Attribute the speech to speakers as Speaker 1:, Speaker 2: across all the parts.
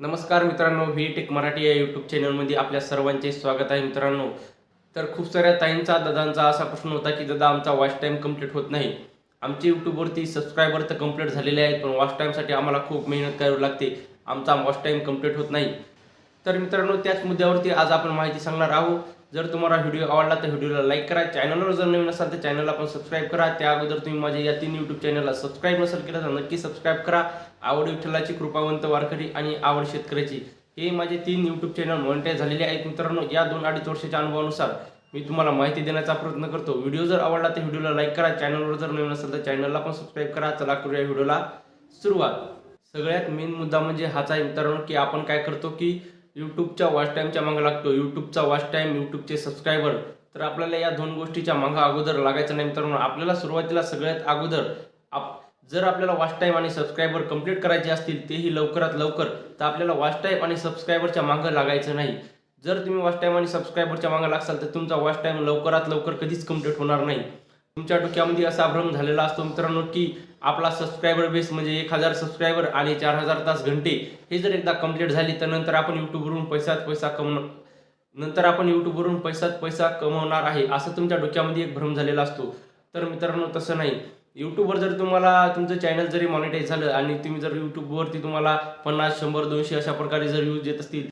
Speaker 1: नमस्कार मित्रांनो V take Marathi या यूट्यूब चॅनलमध्ये आपल्या सर्वांचे स्वागत आहे मित्रांनो. तर खूप साऱ्या ताईंचा दादांचा असा प्रश्न होता की दादा आमचा वॉच टाईम कंप्लीट होत नाही. आमचे यूट्यूबवरती सबस्क्रायबर तर कंप्लीट झालेले आहेत पण वॉच टाईमसाठी आम्हाला खूप मेहनत करावी लागते. आमचा वॉच टाईम कंप्लीट होत नाही. तर मित्रांनो त्याच मुद्द्यावरती आज आपण माहिती सांगणार आहोत. जर तुम्हाला व्हिडिओ आवडला तर व्हिडिओला लाईक करा. चॅनलवर जर नवीन असाल तर चॅनलला पण सबस्क्राईब करा. त्या अगोदर तुम्ही माझ्या या तीन यूट्यूब चॅनलला सबस्क्राईब नसेल केलं तर नक्की सबस्क्राईब करा. आवड विठ्ठलाची कृपावंत वारकरी आणि आवड शेतकऱ्याची. हे माझे तीन यूट्यूब चॅनल मॉनिटाईज झालेले आहेत. मित्रांनो या दोन अडीच वर्षाच्या अनुभवानुसार मी तुम्हाला माहिती देण्याचा प्रयत्न करतो. व्हिडिओ जर आवडला तर व्हिडिओला लाईक करा. चॅनलवर जर नवीन असेल तर चॅनलला पण सबस्क्राईब करा. चला करूया व्हिडिओला सुरुवात. सगळ्यात मेन मुद्दा म्हणजे हाच आहे मित्रांनो की आपण काय करतो की यूट्यूबच्या वॉच टाईमच्या मागं लागतो यूट्यूबचा वॉच टाईम यूट्यूबचे सबस्क्रायबर तर आपल्याला या दोन गोष्टीच्या मागं अगोदर लागायचं नाही मित्रांनो. आपल्याला सुरुवातीला सगळ्यात अगोदर आप जर आपल्याला वॉच टाईम आणि सबस्क्रायबर कंप्लीट करायचे असतील तेही लवकरात लवकर तर आपल्याला वॉच टाईम आणि सबस्क्रायबरच्या मागं लागायचं नाही. जर तुम्ही वॉच टाईम आणि सबस्क्रायबरच्या मागं लागसाल तर तुमचा वॉच टाईम लवकरात लवकर कधीच कंप्लीट होणार नाही. तुमच्या डोक्यामध्ये असा भ्रम झालेला असतो मित्रांनो की आपला सबस्क्रायबर बेस म्हणजे एक हजार सबस्क्रायबर आणि चार हजार तास घंटे हे जर एकदा कंप्लीट झाली तर नंतर आपण यूट्यूबवरून पैसात पैसा कमवणार नंतर आपण यूट्यूबवरून पैसात पैसा कमवणार आहे असं तुमच्या डोक्यामध्ये एक भ्रम झालेला असतो. तर मित्रांनो तसं नाही. यूट्यूबवर जर तुम्हाला तुमचं चॅनल जरी मॉनिटाईज झालं आणि तुम्ही जर यूट्यूबवरती तुम्हाला पन्नास शंभर दोनशे अशा प्रकारे जर व्ह्यूज येत असतील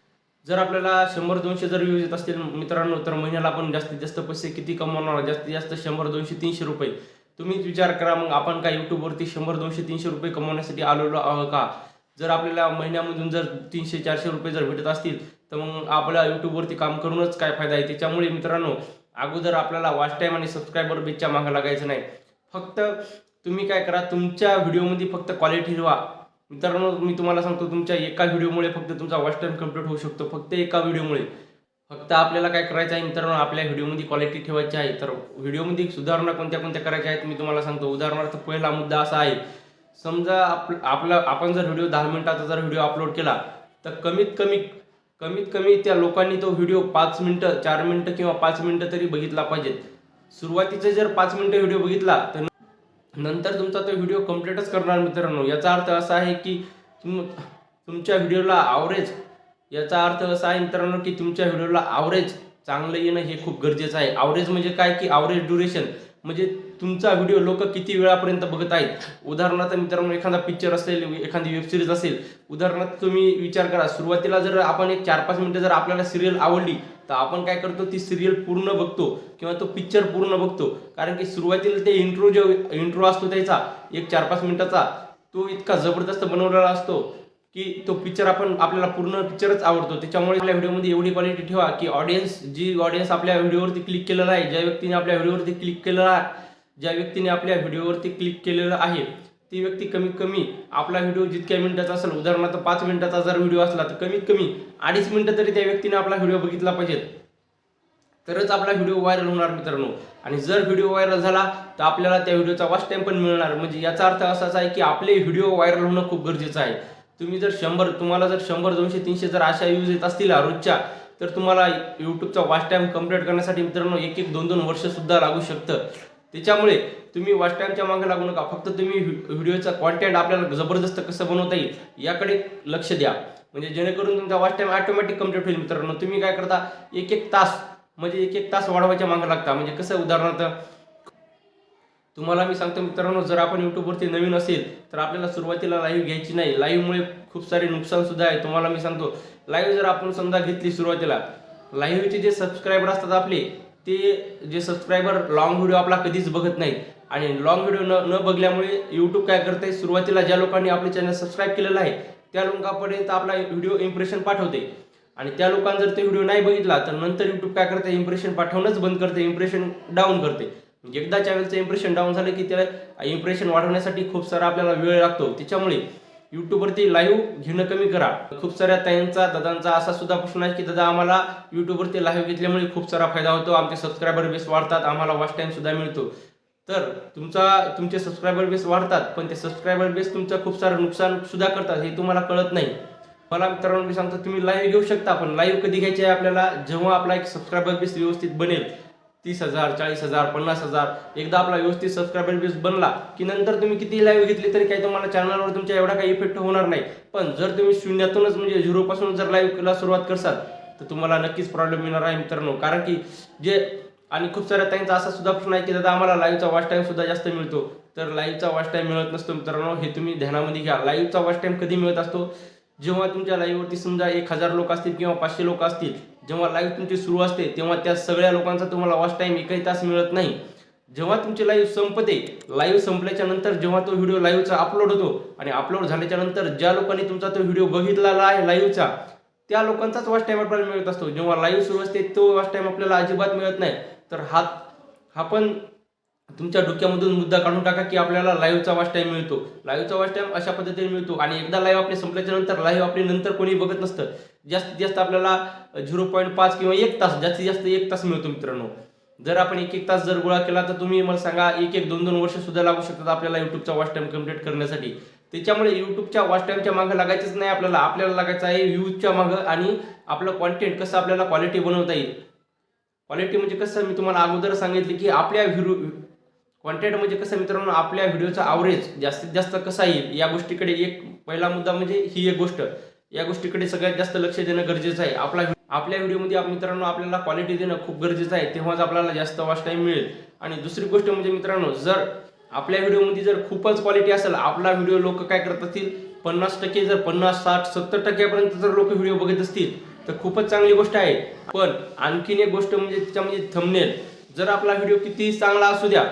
Speaker 1: जर आपल्याला शंभर दोनशे जर व्ह्यूज येत असतील मित्रांनो तर महिन्याला आपण जास्तीत जास्त पैसे किती कमवणार जास्तीत जास्त शंभर दोनशे तीनशे रुपये. तुम्हीच विचार करा मग आपण काय यूट्यूबवरती शंभर दोनशे तीनशे रुपये कमवण्यासाठी आलेलो आहोत का? जर आपल्याला महिन्यामधून जर तीनशे चारशे रुपये जर भेटत असतील तर मग आपल्या यूट्यूबवरती काम करूनच काय फायदा आहे? त्याच्यामुळे मित्रांनो अगोदर आपल्याला वॉच टाईम आणि सबस्क्रायबर बेचच्या मागं लागायचं नाही. फक्त तुम्ही काय करा तुमच्या व्हिडिओमध्ये फक्त क्वालिटी ठेवा. मित्रांनो मी तुम्हाला सांगतो तुमच्या एका व्हिडिओमुळे फक्त तुमचा वॉच टाईम कंप्लीट होऊ शकतो फक्त एका व्हिडिओमुळे. फक्त आपल्याला काय करायचं आहे मित्रांनो आपल्या व्हिडिओमध्ये क्वालिटी ठेवायची आहे. तर व्हिडिओमध्ये सुधारणा कोणत्या कोणत्या करायच्या आहेत मी तुम्हाला सांगतो. उदाहरणार्थ पहिला मुद्दा असा आहे समजा आप आपला आपण जर व्हिडिओ दहा मिनिटाचा जर व्हिडिओ अपलोड केला तर कमीत कमी कमीत कमी त्या लोकांनी तो व्हिडिओ पाच मिनटं चार मिनटं किंवा पाच मिनटं तरी बघितला पाहिजेत सुरुवातीचे जर पाच मिनटं व्हिडिओ बघितला तर नंतर तुमचा तो व्हिडिओ कम्प्लीटच करणार मित्रांनो. याचा अर्थ असा आहे की तुम तुमच्या व्हिडिओला आवरेज याचा अर्थ असा आहे मित्रांनो की तुमच्या व्हिडिओला आवरेज चांगलं येणं हे खूप गरजेचं आहे. आवरेज म्हणजे काय की आवरेज ड्युरेशन म्हणजे तुमचा व्हिडिओ लोक किती वेळापर्यंत बघत आहेत? उदाहरणार्थ मित्रांनो एखादा पिक्चर असेल एखादी वेबसिरीज असेल उदाहरणार्थ तुम्ही विचार करा सुरुवातीला जर आपण एक चार पाच मिनटं जर आपल्याला सिरियल आवडली तर आपण काय करतो ती सिरियल पूर्ण बघतो किंवा तो पिक्चर पूर्ण बघतो. कारण की सुरुवातीला ते इंट्रो जो इंट्रो असतो त्याचा एक चार पाच मिनिटाचा तो इतका जबरदस्त बनवलेला असतो की तो पिक्चर आपण आपल्याला पूर्ण पिक्चरच आवडतो. त्याच्यामुळे आपल्या व्हिडिओमध्ये एवढी क्वालिटी ठेवा की ऑडियन्स जी ऑडियन्स आपल्या व्हिडिओवरती क्लिक केलेला आहे ज्या व्यक्तीने आपल्या व्हिडिओवरती क्लिक केलेला आहे ज्या व्यक्तीने आपल्या व्हिडिओवरती क्लिक केलेलं आहे ती व्यक्ती कमीत कमी आपला व्हिडिओ जितक्या मिनिटाचा असेल उदाहरणार्थ पाच मिनिटाचा जर व्हिडिओ असला तर कमीत कमी अडीच मिनिटं तरी त्या व्यक्तीने आपला व्हिडिओ बघितला पाहिजेत. तरच आपला व्हिडिओ व्हायरल होणार मित्रांनो. आणि जर व्हिडिओ व्हायरल झाला तर आपल्याला त्या व्हिडिओचा वॉच टाईम पण मिळणार. म्हणजे याचा अर्थ असाच आहे की आपले व्हिडिओ व्हायरल होणं खूप गरजेचं आहे. तुम्ही जर शंभर तुम्हाला जर शंभर दोनशे तीनशे जर अशा यूज येत असतील रोजच्या तर तुम्हाला यूट्यूबचा वॉच टाईम कंप्लीट करण्यासाठी मित्रांनो एक एक दोन दोन वर्षसुद्धा लागू शकतं. त्याच्यामुळे तुम्ही वॉच टाईमच्या मागे लागू नका. फक्त तुम्ही व्हिडिओचा कॉन्टेंट आपल्याला जबरदस्त कसं बनवता येईल याकडे लक्ष द्या. म्हणजे जेणेकरून तुमचा वॉच टाईम ऑटोमॅटिक कंप्लीट होईल मित्रांनो. तुम्ही काय करता एक एक तास म्हणजे एक एक तास वाढवायच्या मागे लागता. म्हणजे कसं उदाहरणार्थ तुम्हाला मी सांगतो मित्रांनो जर आपण यूट्यूबवरती नवीन असेल तर आपल्याला सुरुवातीला लाईव्ह घ्यायची नाही. लाईव्हमुळे खूप सारे नुकसानसुद्धा आहे. तुम्हाला मी सांगतो लाईव्ह जर आपण समजा घेतली सुरुवातीला लाईव्हचे जे सबस्क्रायबर असतात आपले ते जे सबस्क्रायबर लॉंग व्हिडिओ आपला कधीच बघत नाहीत. आणि लॉंग व्हिडिओ न न बघल्यामुळे यूट्यूब काय करते सुरुवातीला ज्या लोकांनी आपले चॅनल सबस्क्राईब केलेलं आहे त्या लोकांपर्यंत आपला व्हिडिओ इम्प्रेशन पाठवते. आणि त्या लोकांनी जर ते व्हिडिओ नाही बघितला तर नंतर यूट्यूब काय करते इम्प्रेशन पाठवणंच बंद करते इम्प्रेशन डाऊन करते एकदा चॅनलचं इम्प्रेशन डाऊन झालं की त्याला इम्प्रेशन वाढवण्यासाठी खूप सारा आपल्याला वेळ लागतो. त्याच्यामुळे युट्यूबवरती लाईव्ह घेणं कमी करा. खूप साऱ्या ताईंचा दादांचा असा सुद्धा प्रश्न आहे की दादा आम्हाला युट्यूबवरती लाईव्ह घेतल्यामुळे खूप सारा फायदा होतो. आमचे सबस्क्रायबर बेस वाढतात. आम्हाला वॉच टाईम सुद्धा मिळतो. तर तुमचा तुमचे सबस्क्रायबर बेस वाढतात पण ते सबस्क्रायबर बेस तुमचं खूप सारं नुकसान सुद्धा करतात हे तुम्हाला कळत नाही. मला मित्रांनो मी सांगतो तुम्ही लाईव्ह घेऊ शकता पण लाईव्ह कधी घ्यायची आहे आपल्याला? जेव्हा आपला एक सबस्क्रायबर बेस व्यवस्थित बनेल तीस हजार चाळीस हजार पन्नास हजार. एकदा आपला व्यवस्थित सबस्क्रायबर बेस बनला की नंतर तुम्ही किती लाईव्ह घेतली तरी काही तुम्हाला चॅनलवर तुमच्या एवढा काही इफेक्ट होणार नाही. पण जर तुम्ही शून्यातूनच म्हणजे झिरोपासून जर लाईव्हला सुरुवात करसाल तर तुम्हाला नक्कीच प्रॉब्लेम येणार आहे मित्रांनो. कारण की जे आणि खूप साऱ्या त्यांचा असा सुद्धा प्रश्न आहे की दादा आम्हाला लाईव्हचा वॉच टाईम सुद्धा जास्त मिळतो. तर लाईव्हचा वॉच टाईम मिळत नसतो मित्रांनो हे तुम्ही ध्यानामध्ये घ्या. लाईव्हचा वॉच टाईम कधी मिळत असतो? जेव्हा तुमच्या लाईव्हवरती समजा एक हजार लोक असतील किंवा पाचशे लोक असतील जेव्हा लाईव्ह तुमची सुरू असते तेव्हा त्या सगळ्या लोकांचा तुम्हाला वॉच टाईम एकही तास मिळत नाही. जेव्हा तुमची लाईव्ह संपते लाईव्ह संपल्याच्या नंतर जेव्हा तो व्हिडिओ लाईव्हचा अपलोड होतो आणि अपलोड झाल्याच्यानंतर ज्या लोकांनी तुमचा तो व्हिडिओ बघितलेला आहे लाईव्हचा त्या लोकांचाच वॉच टाईम आपल्याला मिळत असतो. जेव्हा लाईव्ह सुरू असते तो वॉच टाइम आपल्याला अजिबात मिळत नाही. तर हा हा पण तुमच्या डोक्यामधून मुद्दा काढून टाका की आपल्याला लाईव्हचा वॉच टाईम मिळतो. लाईव्हचा वॉच टाईम अशा पद्धतीने मिळतो. आणि एकदा लाईव्ह आपले संपल्याच्या नंतर लाईव्ह आपली नंतर कोणी बघत नसतं. जास्तीत जास्त आपल्याला झिरो पॉईंट पाच किंवा एक तास जास्तीत जास्त एक तास मिळतो मित्रांनो. जर आपण एक एक तास जर गोळा केला तर तुम्ही मला सांगा एक एक दोन दोन वर्ष सुद्धा लागू शकतात आपल्याला युट्यूबचा वॉच टाईम कंप्लीट करण्यासाठी. त्याच्यामुळे युट्यूबच्या वॉच टाईमच्या मागे लागायचंच नाही आपल्याला. आपल्याला लागायचं आहे व्ह्यूजच्या मागं आणि आपलं कॉन्टेंट कसं आपल्याला क्वालिटी बनवता येईल. क्वालिटी म्हणजे कसं? मी तुम्हाला अगोदर सांगितले की आपल्या व्हिरू कॉन्टेंट म्हणजे कसं मित्रांनो आपल्या व्हिडिओचा आवरेज जास्तीत जास्त कसा येईल या गोष्टीकडे एक पहिला मुद्दा म्हणजे ही एक गोष्ट. या गोष्टीकडे सगळ्यात जास्त लक्ष देणं गरजेचं आहे. आपला आपल्या व्हिडिओमध्ये मित्रांनो आपल्याला क्वालिटी देणं खूप गरजेचं आहे. तेव्हाच आपल्याला जास्त वॉच टाईम मिळेल. आणि दुसरी गोष्ट म्हणजे मित्रांनो जर आपल्या व्हिडिओमध्ये जर खूपच क्वालिटी असेल आपला व्हिडिओ लोक काय करत असतील? पन्नास टक्के जर पन्नास साठ सत्तर टक्क्यापर्यंत जर लोक व्हिडिओ बघत असतील तर खूपच चांगली गोष्ट आहे. पण आणखीन एक गोष्ट म्हणजे त्याच्यामध्ये थंबनेल जर आपला व्हिडिओ कितीही चांगला असू द्या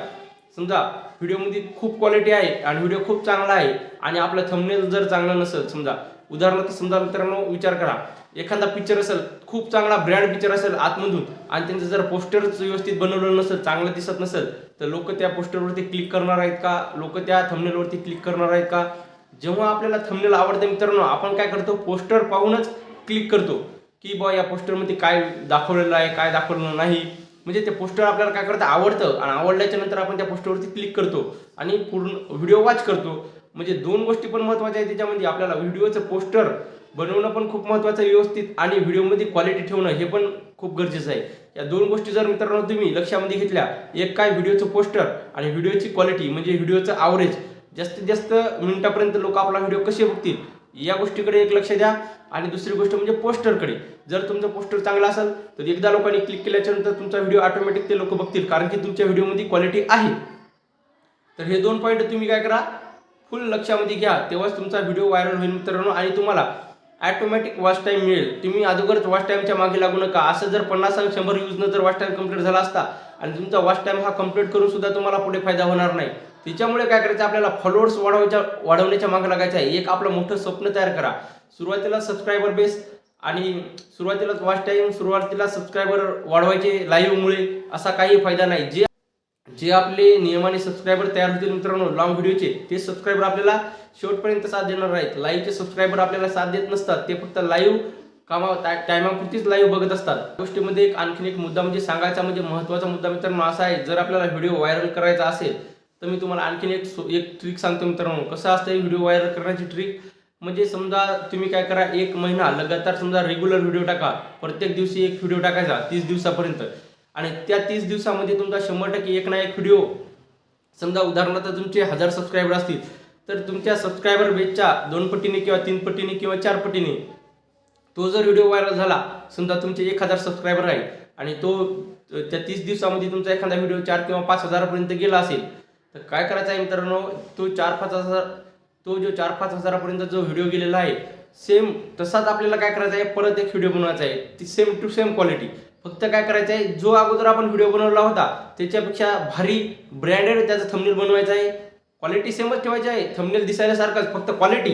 Speaker 1: समजा व्हिडिओमध्ये खूप क्वालिटी आहे आणि व्हिडिओ खूप चांगला आहे आणि आपलं थंबनेल जर चांगलं नसेल समजा उदाहरणार्थ समजा मित्रांनो विचार करा एखादा पिक्चर असेल खूप चांगला ब्रँड पिक्चर असेल आतमधून आणि त्यांचं जर पोस्टरच व्यवस्थित बनवलं नसेल चांगलं दिसत नसेल तर लोक त्या पोस्टरवरती क्लिक करणार आहेत का? लोक त्या थंबनेलवरती क्लिक करणार आहेत का? जेव्हा आपल्याला थंबनेल आवडते मित्रांनो आपण काय करतो? पोस्टर पाहूनच क्लिक करतो की बा या पोस्टरमध्ये काय दाखवलेलं आहे काय दाखवलेलं नाही. म्हणजे ते पोस्टर आपल्याला काय करतं आवडतं. आणि आवडल्याच्या नंतर आपण त्या पोस्टरवरती क्लिक करतो. आणि पूर्ण व्हिडिओ वॉच करतो. म्हणजे दोन गोष्टी पण महत्त्वाच्या आहेत त्याच्यामध्ये. आपल्याला व्हिडिओचं पोस्टर बनवणं पण खूप महत्त्वाचं आहे व्यवस्थित. आणि व्हिडिओमध्ये क्वालिटी ठेवणं हे पण खूप गरजेचं आहे. या दोन गोष्टी जर मित्रांनो तुम्ही लक्षामध्ये घेतल्या एक काय व्हिडिओचं पोस्टर आणि व्हिडिओची क्वालिटी म्हणजे व्हिडिओचं आवरेज जास्तीत जास्त मिनिटापर्यंत लोक आपला व्हिडिओ कसे बघतील? या गोष्टीकडे एक लक्ष द्या. आणि दुसरी गोष्ट म्हणजे पोस्टरकडे. जर तुमचं पोस्टर चांगला असेल तर एकदा लोकांनी क्लिक केल्याच्यानंतर तुमचा व्हिडिओ ऑटोमॅटिक ते लोक बघतील कारण की तुमच्या व्हिडिओमध्ये क्वालिटी आहे. तर हे दोन पॉईंट तुम्ही काय करा. फुल लक्षामध्ये घ्या. तेव्हाच तुमचा व्हिडिओ व्हायरल होईल मित्रांनो. आणि तुम्हाला ॲटोमॅटिक वॉच टाईम मिळेल. तुम्ही अगोदरच वॉच टाईमच्या मागे लागू नका. असं जर पन्नास आणि शंभर यूजनं जर वॉच टाईम कंप्लीट झाला असता आणि तुमचा वॉच टाईम हा कंप्लीट करून सुद्धा तुम्हाला पुढे फायदा होणार नाही. तिच्यामुळे काय करायचं? आपल्याला फॉलोअर्स वाढवायच्या वाढवण्याच्या मागे लागायचं आहे. एक आपलं मोठं स्वप्न तयार करा. सुरुवातीला सबस्क्रायबर बेस आणि सुरुवातीला वॉच टाईम सुरुवातीला सबस्क्रायबर वाढवायचे लाईव्हमुळे असा काही फायदा नाही. जे जे आपले नियमाने सबस्क्रायबर तयार होतील मित्रांनो लॉंग व्हिडिओचे ते सबस्क्रायबर आपल्याला शेवटपर्यंत साथ देणार आहेत लाईव्हचे सबस्क्रायबर आपल्याला साथ देत नसतात. ते फक्त लाईव्ह कामा टायमापुरतीच लाईव्ह बघत असतात. गोष्टीमध्ये एक आणखीन एक मुद्दा म्हणजे सांगायचा म्हणजे महत्त्वाचा मुद्दा मित्रांनो असा आहे जर आपल्याला व्हिडिओ व्हायरल करायचा असेल तर मी तुम्हाला आणखीन एक सो- एक ट्रिक सांगतो मित्रांनो. कसं असतं व्हिडिओ व्हायरल करण्याची ट्रिक म्हणजे समजा तुम्ही काय करा एक महिना लगातार समजा रेग्युलर व्हिडिओ टाका. प्रत्येक दिवशी एक व्हिडिओ टाकायचा तीस दिवसापर्यंत. आणि त्या तीस दिवसामध्ये तुमचा शंभर टक्के एक ना एक व्हिडिओ समजा उदाहरणार्थ तुमचे हजार सबस्क्रायबर असतील तर तुमच्या सबस्क्रायबर बेसच्या दोन पटीने किंवा तीन पटीने किंवा चार पटीने तो जर व्हिडिओ व्हायरल झाला समजा तुमचे एक हजार सबस्क्रायबर आहे आणि तो त्या तीस दिवसामध्ये तुमचा एखादा व्हिडिओ चार किंवा पाच हजारापर्यंत गेला असेल तर काय करायचं आहे मित्रांनो? तो चार पाच हजार तो जो चार पाच हजारापर्यंत जो व्हिडिओ गेलेला आहे सेम तसाच आपल्याला काय करायचं आहे? परत एक व्हिडिओ बनवायचा आहे. ती सेम टू सेम क्वालिटी फक्त काय करायचं आहे? जो अगोदर आपण व्हिडिओ बनवला होता त्याच्यापेक्षा भारी ब्रँडेड त्याचा थंबनेल बनवायचा आहे. क्वालिटी सेमच ठेवायची आहे. थंबनेल दिसायला सारखाच फक्त क्वालिटी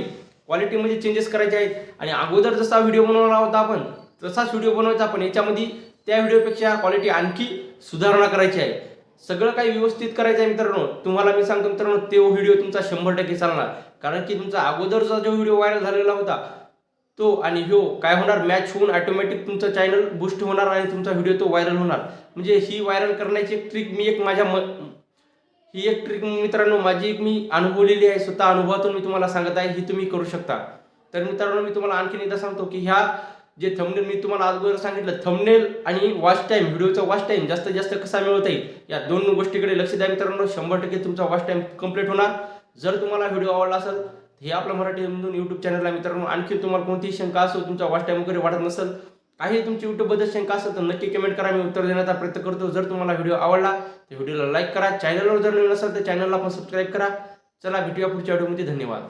Speaker 1: क्वालिटीमध्ये चेंजेस करायचे आहेत. आणि अगोदर जसा व्हिडिओ बनवला होता आपण तसाच व्हिडिओ बनवायचा आपण. याच्यामध्ये त्या व्हिडिओपेक्षा क्वालिटी आणखी सुधारणा करायची आहे. सगळं काही व्यवस्थित करायचं आहे मित्रांनो तुम्हाला मी सांगतो मित्रांनो तो व्हिडिओ तुमचा शंभर टक्के चालणार. कारण की तुमचा अगोदरचा जो व्हिडिओ व्हायरल झालेला होता तो आणि ह्यो काय होणार? मॅच होऊन ऑटोमॅटिक तुमचं चॅनल बूस्ट होणार आणि तुमचा व्हिडिओ तो व्हायरल होणार. म्हणजे ही व्हायरल करण्याची एक ट्रिक मी एक माझ्या म ही एक ट्रिक मित्रांनो माझी एक मी अनुभवलेली आहे स्वतः अनुभवातून मी तुम्हाला सांगत आहे ही तुम्ही करू शकता. तर मित्रांनो मी तुम्हाला आणखीन एकदा सांगतो की ह्या जे थंबनेल मी तुम्हाला अगोदर सांगितलं थंबनेल आणि वॉच टाईम व्हिडिओचा वॉच टाईम जास्तीत जास्त कसा मिळवता येईल या दोन गोष्टीकडे लक्ष द्या मित्रांनो. शंभर टक्के तुमचा वॉच टाईम कंप्लीट होणार. जर तुम्हाला व्हिडिओ आवडला असेल हे आपलं मराठीमधून यूट्यूब चॅनलला मित्रांनो आणखी तुम्हाला कोणतीही शंका असो तुमचा वॉच टाईम वगैरे वाढत नसेल काही तुमची यूट्यूबबद्दल शंका असेल तर नक्की कमेंट करा. मी उत्तर देण्याचा प्रयत्न करतो. जर तुम्हाला व्हिडिओ आवडला तर व्हिडिओला लाईक करा. चॅनलवर जर नवीन असेल तर चॅनलला पण सबस्क्राईब करा. चला भेटूया पुढच्या व्हिडिओमध्ये धन्यवाद.